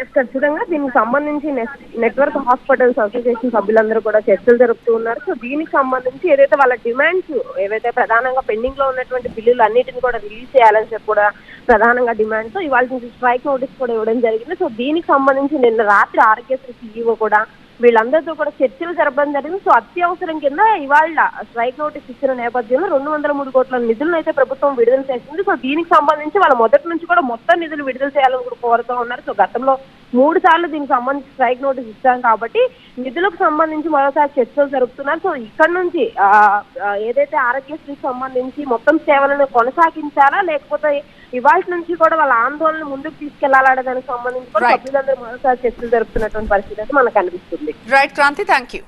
Yes ఖచ్చితంగా. దీనికి సంబంధించి నెట్వర్క్ హాస్పిటల్స్ అసోసియేషన్ సభ్యులందరూ కూడా చర్చలు జరుపుతూ ఉన్నారు. సో దీనికి సంబంధించి ఏదైతే వాళ్ళ డిమాండ్స్ ఏవైతే ప్రధానంగా పెండింగ్లో ఉన్నటువంటి బిల్లులు అన్నిటిని కూడా రిలీజ్ చేయాలని చెప్పి కూడా ప్రధానంగా డిమాండ్స్ ఇవాళ నుంచి స్ట్రైక్ నోటీస్ కూడా ఇవ్వడం జరిగింది. సో దీనికి సంబంధించి నిన్న రాత్రి ఆరోగ్యశ్రీ సీఈఓ కూడా వీళ్ళందరితో కూడా చర్చలు జరపడం జరిగింది. సో అత్యవసరం కింద ఇవాళ స్ట్రైక్ నోటీస్ ఇచ్చిన నేపథ్యంలో రెండు వందల మూడు కోట్ల నిధులను అయితే ప్రభుత్వం విడుదల చేసింది. సో దీనికి సంబంధించి వాళ్ళ మొదటి నుంచి కూడా మొత్తం నిధులు విడుదల చేయాలని కూడా కోరుతూ ఉన్నారు. సో గతంలో మూడు సార్లు దీనికి సంబంధించి స్ట్రైక్ నోటీస్ ఇచ్చాం కాబట్టి నిధులకు సంబంధించి మరోసారి చర్చలు జరుపుతున్నారు సో ఇక్కడ నుంచి ఏదైతే ఆరోగ్యశ్రీకి సంబంధించి మొత్తం సేవలను కొనసాగించాలా? లేకపోతే ఇవాళ నుంచి కూడా వాళ్ళ ఆందోళన ముందుకు తీసుకెళ్ళాలనే దానికి సంబంధించి కూడా. సభ్యులందరూ మరోసారి చర్చలు జరుపుతున్నటువంటి పరిస్థితి అయితే మనకు కనిపిస్తుంది రైట్ క్రాంతి థ్యాంక్ యూ